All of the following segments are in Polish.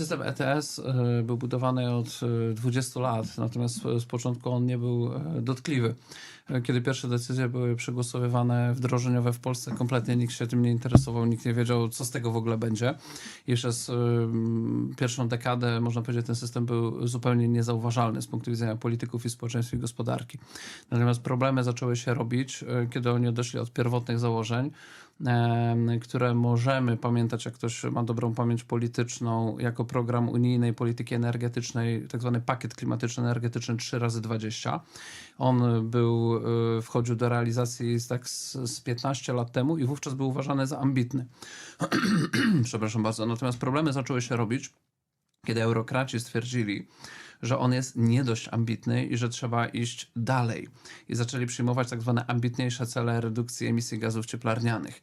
System ETS e, był budowany od e, 20 lat, natomiast z początku on nie był e, dotkliwy. E, Kiedy pierwsze decyzje były przegłosowywane wdrożeniowe w Polsce, kompletnie nikt się tym nie interesował, nikt nie wiedział, co z tego w ogóle będzie. I przez em, pierwszą dekadę, można powiedzieć, ten system był zupełnie niezauważalny z punktu widzenia polityków i społeczeństwa i gospodarki. Natomiast problemy zaczęły się robić, kiedy oni odeszli od pierwotnych założeń, które możemy pamiętać, jak ktoś ma dobrą pamięć polityczną, jako program unijnej polityki energetycznej, tak zwany pakiet klimatyczno-energetyczny 3 razy 20 On był, y, wchodził do realizacji tak z, z 15 lat temu i wówczas był uważany za ambitny. Przepraszam bardzo. Natomiast problemy zaczęły się robić, kiedy eurokraci stwierdzili, że on jest nie dość ambitny i że trzeba iść dalej. I zaczęli przyjmować tak zwane ambitniejsze cele redukcji emisji gazów cieplarnianych.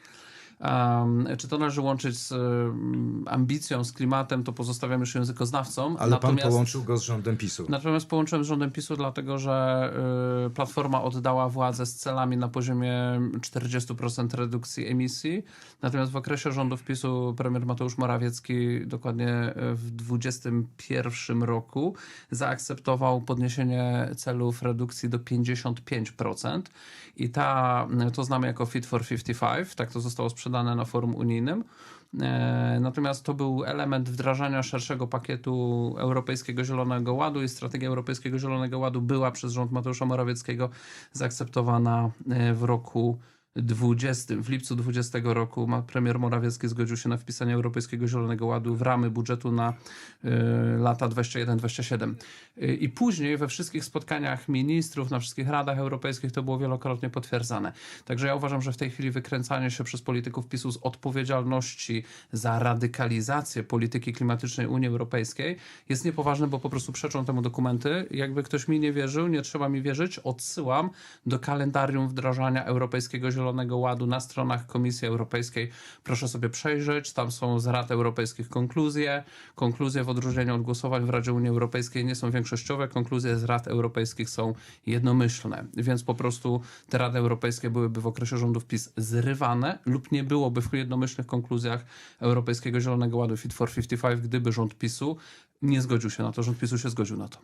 Um, czy to należy łączyć z um, ambicją, z klimatem, to pozostawiam już językoznawcom. Ale Natomiast... pan połączył go z rządem PiSu. Natomiast połączyłem z rządem PiSu, dlatego że y, Platforma oddała władzę z celami na poziomie 40% redukcji emisji. Natomiast w okresie rządów PiSu premier Mateusz Morawiecki dokładnie y, w 2021 roku zaakceptował podniesienie celów redukcji do 55%. I ta, to znamy jako Fit for 55, tak to zostało sprzedane na forum unijnym. E, Natomiast to był element wdrażania szerszego pakietu Europejskiego Zielonego Ładu i strategia Europejskiego Zielonego Ładu była przez rząd Mateusza Morawieckiego zaakceptowana e, w roku 20. W lipcu 20 roku premier Morawiecki zgodził się na wpisanie Europejskiego Zielonego Ładu w ramy budżetu na e, lata 21-27. E, I później we wszystkich spotkaniach ministrów, na wszystkich radach europejskich to było wielokrotnie potwierdzane. Także ja uważam, że w tej chwili wykręcanie się przez polityków PiSu z odpowiedzialności za radykalizację polityki klimatycznej Unii Europejskiej jest niepoważne, bo po prostu przeczą temu dokumenty. Jakby ktoś mi nie wierzył, nie trzeba mi wierzyć, odsyłam do kalendarium wdrażania Europejskiego Zielonego Ładu na stronach Komisji Europejskiej. Proszę sobie przejrzeć, tam są z Rad Europejskich konkluzje. Konkluzje w odróżnieniu od głosowań w Radzie Unii Europejskiej nie są większościowe, konkluzje z Rad Europejskich są jednomyślne, więc po prostu te Rady Europejskie byłyby w okresie rządów PiS zrywane lub nie byłoby w jednomyślnych konkluzjach Europejskiego Zielonego Ładu Fit for 55, gdyby rząd PiSu nie zgodził się na to, rząd PiSu się zgodził na to.